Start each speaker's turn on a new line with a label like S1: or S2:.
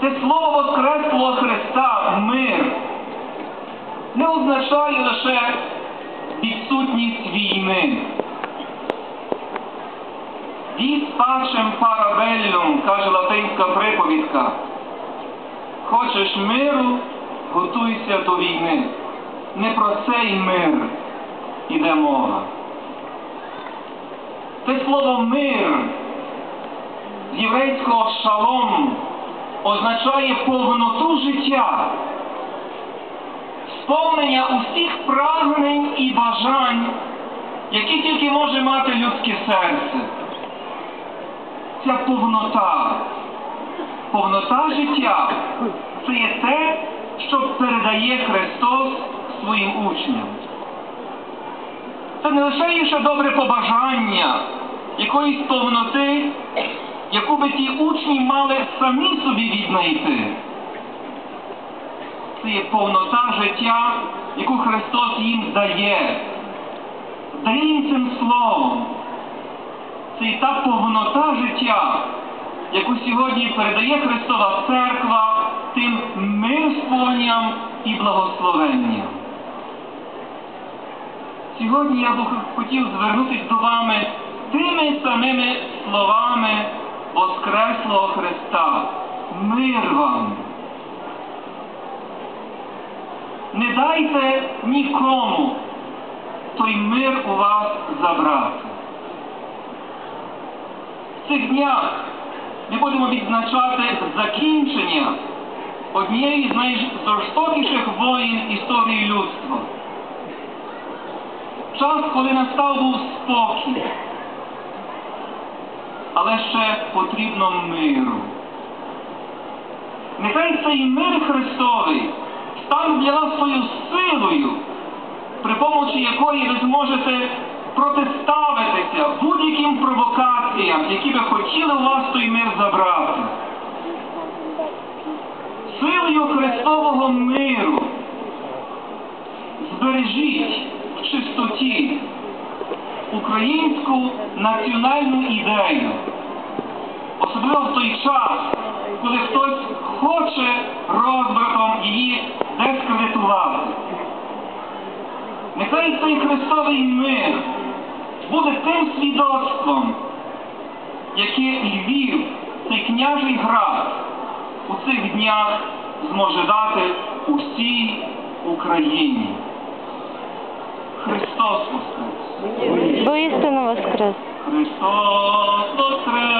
S1: Це слово Воскреслого Христа, мир, не означає лише відсутність війни. Діс пачем парабеллум, каже латинська приповідка. Хочеш миру, готуйся до війни. Не про цей мир іде мова. Це слово мир з єврейського шалом означає повноту життя, сповнення усіх прагнень і бажань, які тільки може мати людське серце. Ця повнота, повнота життя це є те, що передає Христос своїм учням. Це не лише добре побажання якоїсь повноти, яку би ті учні мали самі собі віднайти. Це є повнота життя, яку Христос їм дає. Дає їм цим словом. Це є та повнота життя, яку сьогодні передає Христова Церква тим мирствуванням і благословенням. Сьогодні я б хотів звернутися до вами тими самими словами Воскреслого Христа. Мир вам. Не дайте нікому той мир у вас забрати. В цих днях ми будемо відзначати закінчення однієї з найжорстокіших воїн історії людства. Час, коли настав був спокій, але ще потрібно миру. Нехай цей мир Христовий стане для вас тою силою, при помочі якої ви зможете протиставитися будь-яким провокаціям, які би хотіли у вас той мир забрати. Силою Христового миру збережіть українську національну ідею, особливо в той час, коли хтось хоче розбратом її дискредитувати. Нехай цей Христовий мир буде тим свідоцтвом, яке Львів, цей княжий град, у цих днях зможе дати усій Україні. Христос Воскрес!
S2: Воістину воскрес.
S1: Христос Воскрес!